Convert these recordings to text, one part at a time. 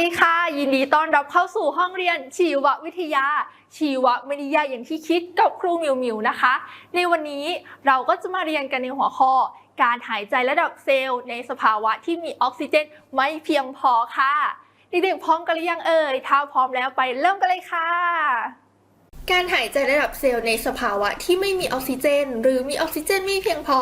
ดีค่ะ ยินดีต้อนรับเข้าสู่ห้องเรียนชีววิทยา ชีวะไม่ได้ยาอย่างที่คิดกับครูมิวมิวนะคะ ในวันนี้เราก็จะมาเรียนกันในหัวข้อ การหายใจระดับเซลล์ในสภาวะที่มีออกซิเจนไม่เพียงพอค่ะเด็กๆพร้อมกันหรือยังเอ่ยถ้าพร้อมแล้วไปเริ่มกันเลยค่ะ การหายใจระดับเซลล์ในสภาวะที่ไม่มีออกซิเจน หรือมีออกซิเจนไม่เพียงพอ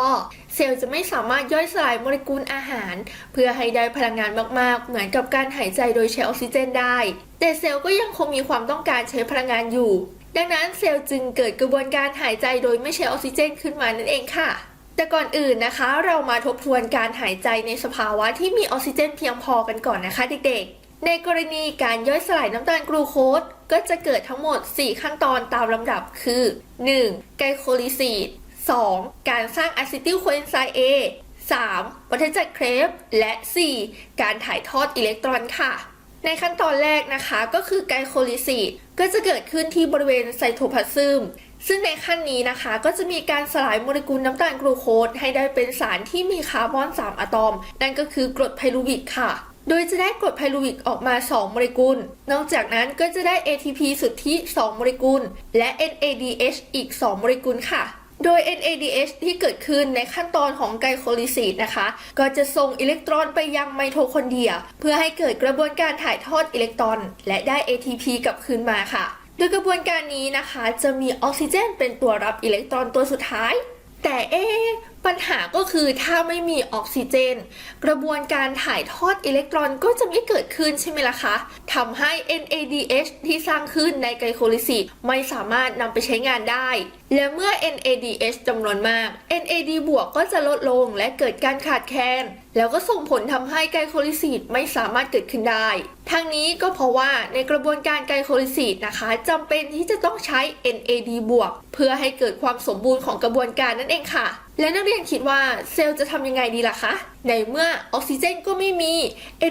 เซลล์จะไม่สามารถย่อยสลายโมเลกุลอาหาร เพื่อให้ได้พลังงานมากๆ เหมือนกับการหายใจโดยใช้ออกซิเจนได้ แต่เซลล์ก็ยังคงมีความต้องการใช้พลังงานอยู่ ดังนั้นเซลล์จึงเกิดกระบวนการหายใจโดยไม่ใช้ออกซิเจนขึ้นมานั่นเองค่ะแต่ก่อนอื่นนะคะ เรามาทบทวนการหายใจในสภาวะที่มีออกซิเจนเพียงพอกันก่อนนะคะเด็กๆ ในกรณีการย่อยสลายน้ำตาลกลูโคส ก็จะเกิดทั้งหมด 4 ขั้นตอนตามลำดับคือ 1. ไกลโคลิซิส 2. การสร้างอะซิติลโคเอนไซม์ A 3. วัฏจักรเครบและ 4. การถ่ายทอดอิเล็กตรอนค่ะ ในขั้นตอนแรกนะคะก็คือไกลโคลิซิสก็จะเกิดขึ้นที่บริเวณไซโทพลาซึมซึ่งในขั้นนี้นะคะก็จะมีการสลายโมเลกุลน้ำตาลกลูโคสให้ได้เป็นสารที่มีคาร์บอน 3 อะตอม นั่นก็คือกรดไพรูวิกค่ะ ดยจะได้กรดไพรูวิกออกมา 2 โมเลกุล นอกจากนั้นก็จะได้ ATP สุทธิ 2 โมเลกุล และ NADH อีก 2 โมเลกุลค่ะ โดย NADH ที่เกิดขึ้นในขั้นตอนของไกลโคลิซิสนะคะ ก็จะส่งอิเล็กตรอนไปยังไมโทคอนเดรีย เพื่อให้เกิดกระบวนการถ่ายทอดอิเล็กตรอน และได้ ATP กลับคืนมาค่ะ โดยกระบวนการนี้นะคะ จะมีออกซิเจนเป็นตัวรับอิเล็กตรอนตัวสุดท้าย แต่เอ๊ ปัญหาก็คือถ้าไม่มีออกซิเจน กระบวนการถ่ายทอดอิเล็กตรอนก็จะไม่เกิดขึ้นใช่ไหมล่ะคะทำให้ NADH ที่สร้างขึ้นในไกลโคลิซิสไม่สามารถนำไปใช้งานได้ และเมื่อ NADH จำนวนมาก NAD บวกก็จะลดลงและเกิดการขาดแคลนแล้วก็ส่งผลทำให้ไกลโคลิซิสไม่สามารถเกิดขึ้นได้ ทั้งนี้ก็เพราะว่าในกระบวนการไกลโคลิซิสนะคะจำเป็นที่จะต้องใช้ NAD บวกเพื่อให้เกิดความสมบูรณ์ของกระบวนการนั่นเองค่ะ และนักเรียนคิดว่าเซลล์จะทำยังไงดีล่ะคะ ในเมื่อออกซิเจนก็ไม่มี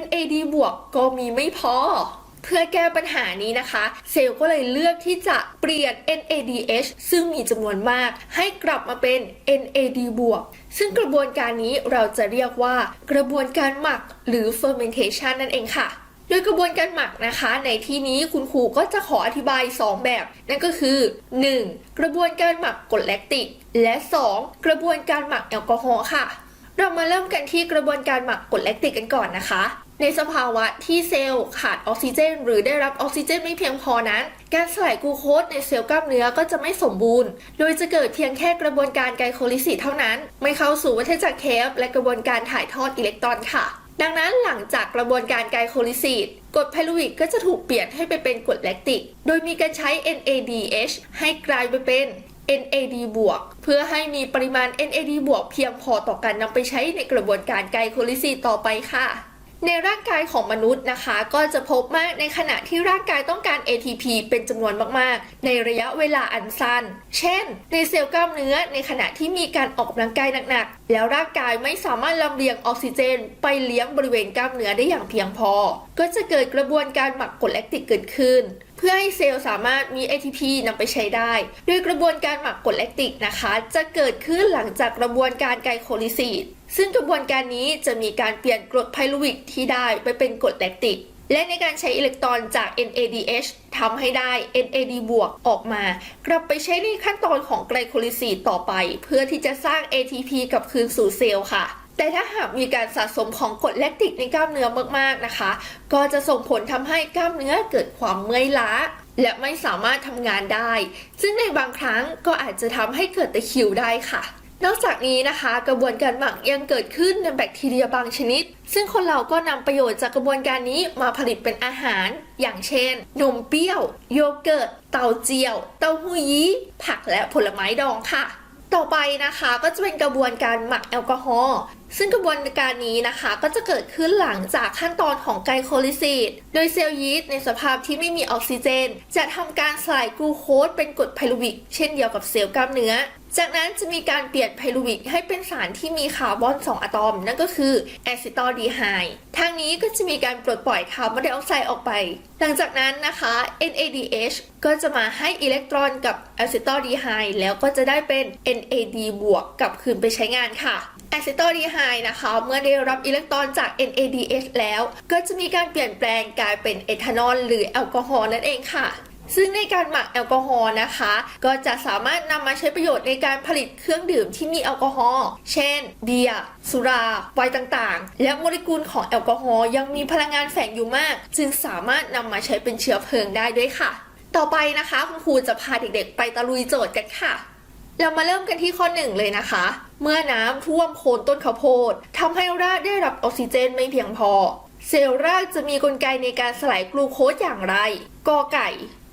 NAD บวกก็มีไม่พอ เพื่อแก้ปัญหานี้นะคะ เซลล์ก็เลยเลือกที่จะเปลี่ยน NADH ซึ่งมีจำนวนมาก ให้กลับมาเป็น NAD บวกซึ่งกระบวนการนี้เราจะเรียกว่ากระบวนการหมักหรือ fermentation นั่นเองค่ะ ดยกระบวนการหมักนะคะ ในที่นี้คุณครูก็จะขออธิบาย 2 แบบ นั่นก็คือ 1. กระบวนการหมักกรดแลคติก และ 2. กระบวนการหมักแอลกอฮอล์ค่ะ เรามาเริ่มกันที่กระบวนการหมักกรดแลคติกกันก่อนนะคะในสภาวะที่เซลล์ขาดออกซิเจน หรือได้รับออกซิเจนไม่เพียงพอนั้น การสลายกูโคสในเซลล์กล้ามเนื้อก็จะไม่สมบูรณ์ โดยจะเกิดเพียงแค่กระบวนการไกลโคลิซิสเท่านั้น ไม่เข้าสู่วัฏจักรเคฟและกระบวนการถ่ายทอดอิเล็กตรอนค่ะ ดังนั้นหลังจากกระบวนการไกลโคลิซิสกรดไพรูวิกก็จะถูกเปลี่ยนให้ไปเป็นกรดแลคติก โดยมีการใช้ NADH ให้กลายไปเป็น NAD บวกเพื่อให้มีปริมาณ NAD บวกเพียงพอต่อการนำไปใช้ในกระบวนการไกลโคลิซิสต่อไปค่ะ ในร่างกายของมนุษย์นะคะ ก็จะพบมากในขณะที่ร่างกายต้องการ ATP เป็นจำนวนมากๆ ในระยะเวลาอันสั้น เช่น ในเซลล์กล้ามเนื้อในขณะที่มีการออกกำลังกายหนักแล้วร่างกายไม่สามารถลำเลียงออกซิเจน ไปเลี้ยงบริเวณกล้ามเนื้อได้อย่างเพียงพอ ก็จะเกิดกระบวนการหมักกรดแลคติกเกิดขึ้น เพื่อให้เซลล์สามารถมี ATP นำไปใช้ได้ โดยกระบวนการหมักกรดแลคติกนะคะ จะเกิดขึ้นหลังจากกระบวนการไกลโคลิซิสซึ่งกระบวนการนี้จะมีการเปลี่ยนกรดไพรูวิกที่ได้ไปเป็นกรดแลคติก และในการใช้อิเล็กตรอนจาก NADH ทำให้ได้ NAD บวกออกมา กลับไปใช้ในขั้นตอนของไกลโคลิซิสต่อไป เพื่อที่จะสร้าง ATP กลับคืนสู่เซลล์ค่ะ แต่ถ้าหากมีการสะสมของกรดแลคติกในกล้ามเนื้อมากๆนะคะ ก็จะส่งผลทำให้กล้ามเนื้อเกิดความเมื่อยล้า และไม่สามารถทำงานได้ ซึ่งในบางครั้งก็อาจจะทำให้เกิดตะคริวได้ค่ะ นอกจากนี้นะคะ กระบวนการหมักยังเกิดขึ้นในแบคทีเรียบางชนิด ซึ่งคนเราก็นำประโยชน์จากกระบวนการนี้มาผลิตเป็นอาหาร อย่างเช่น นมเปรี้ยว โยเกิร์ต เต้าเจี้ยว เต้าหู้ยี้ ผักและผลไม้ดองค่ะ ต่อไปนะคะก็จะเป็นกระบวนการหมักแอลกอฮอล์ ซึ่งกระบวนการนี้นะคะก็จะเกิดขึ้นหลังจากขั้นตอนของไกลโคลิซิสโดยเซลล์ยีสต์ในสภาพที่ไม่มีออกซิเจน จะทำการสลายกลูโคสเป็นกรดไพรูวิก เช่นเดียวกับเซลล์กล้ามเนื้อ จากนั้นจะมีการเปลี่ยนไพรูวิกให้เป็นสารที่มีคาร์บอน 2 อะตอม นั่นก็คือแอซิตอลดีไฮด์ทางนี้ก็จะมีการปลดปล่อยคาร์บอนไดออกไซด์ออกไป หลังจากนั้นนะคะ NADH ก็จะมาให้อิเล็กตรอนกับแอซิตอลดีไฮแล้วก็จะได้เป็น NAD บวกกลับคืนไปใช้งานค่ะแอซิตอลดีไฮนะคะ เมื่อได้รับอิเล็กตรอนจาก NADH แล้ว ก็จะมีการเปลี่ยนแปลงกลายเป็นเอทานอลหรือแอลกอฮอล์นั่นเองค่ะ ซึ่งในการหมักแอลกอฮอล์นะคะ ก็จะสามารถนำมาใช้ประโยชน์ในการผลิตเครื่องดื่มที่มีแอลกอฮอล์ เช่น เบียร์ สุรา ไวน์ต่างๆ และโมเลกุลของแอลกอฮอล์ยังมีพลังงานแฝงอยู่มาก จึงสามารถนำมาใช้เป็นเชื้อเพลิงได้ด้วยค่ะ ต่อไปนะคะคุณครูจะพาเด็กๆ ไปตะลุยโจทย์กันค่ะ เรามาเริ่มกันที่ข้อหนึ่งเลยนะคะ เมื่อน้ำท่วมโคนต้นข้าวโพดทำให้รากได้รับออกซิเจนไม่เพียงพอ เซลล์รากจะมีกลไกในการสลายกลูโคสอย่างไรกอไก่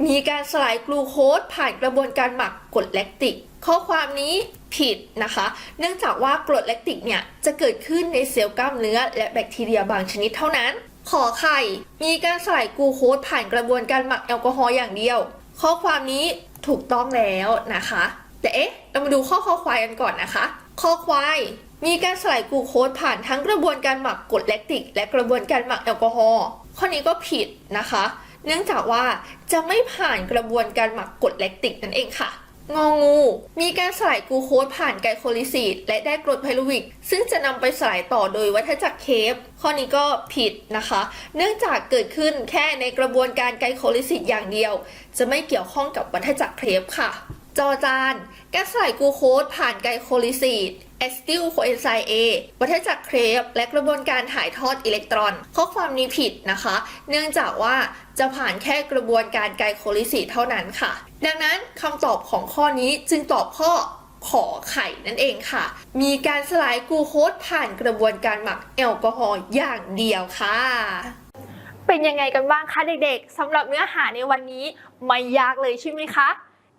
มีการสลายกลูโคสผ่านกระบวนการหมักกรดแลคติก ข้อความนี้ผิดนะคะ เนื่องจากว่ากรดแลคติกเนี่ยจะเกิดขึ้นในเซลล์กล้ามเนื้อและแบคทีเรียบางชนิดเท่านั้น ขอไข่ มีการสลายกูโคสผ่านกระบวนการหมักแอลกอฮอล์อย่างเดียว ข้อความนี้ถูกต้องแล้วนะคะ แต่เอ๊ะ เรามาดูข้อคอควายกันก่อนนะคะ ข้อควายมีการสลายกูโคสผ่านทั้งกระบวนการหมักกรดแลคติก และกระบวนการหมักแอลกอฮอล์ข้อนี้ก็ผิดนะคะ เนื่องจากว่าจะไม่ผ่านกระบวนการหมักกรดแลคติกนั่นเองค่ะ งองู มีการสลายกลูโคสผ่านไกลโคลิซีดและได้กรดไพลูวิก ซึ่งจะนำไปสลายต่อโดยวัฏจักรเคฟ ข้อนี้ก็ผิดนะคะ เนื่องจากเกิดขึ้นแค่ในกระบวนการไกลโคลิซีดอย่างเดียว จะไม่เกี่ยวข้องกับวัฏจักรเคฟค่ะ จอจาน การสลายกลูโคสผ่านไกลโคลิซีด แอสติลโคเอนไซม์ A วัฏจักรเครฟและกระบวนการถ่ายทอดอิเล็กตรอน ข้อความนี้ผิดนะคะ เนื่องจากว่าจะผ่านแค่กระบวนการไกลโคลิซิเท่านั้นค่ะ ดังนั้นคำตอบของข้อนี้จึงตอบข้อขอไข่นั่นเองค่ะ มีการสลายกลูโคสผ่านกระบวนการหมักแอลกอฮอล์อย่างเดียวค่ะ เป็นยังไงกันบ้างคะเด็กๆสำหรับเนื้อหาในวันนี้ไม่ยากเลยใช่ไหมคะ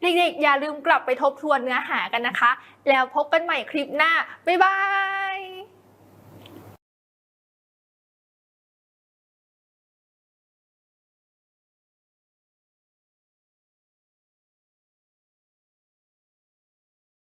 เด็กๆอย่าลืมกลับไปทบทวนเนื้อหากันนะคะ แล้วพบกันใหม่คลิปหน้า บ๊ายบาย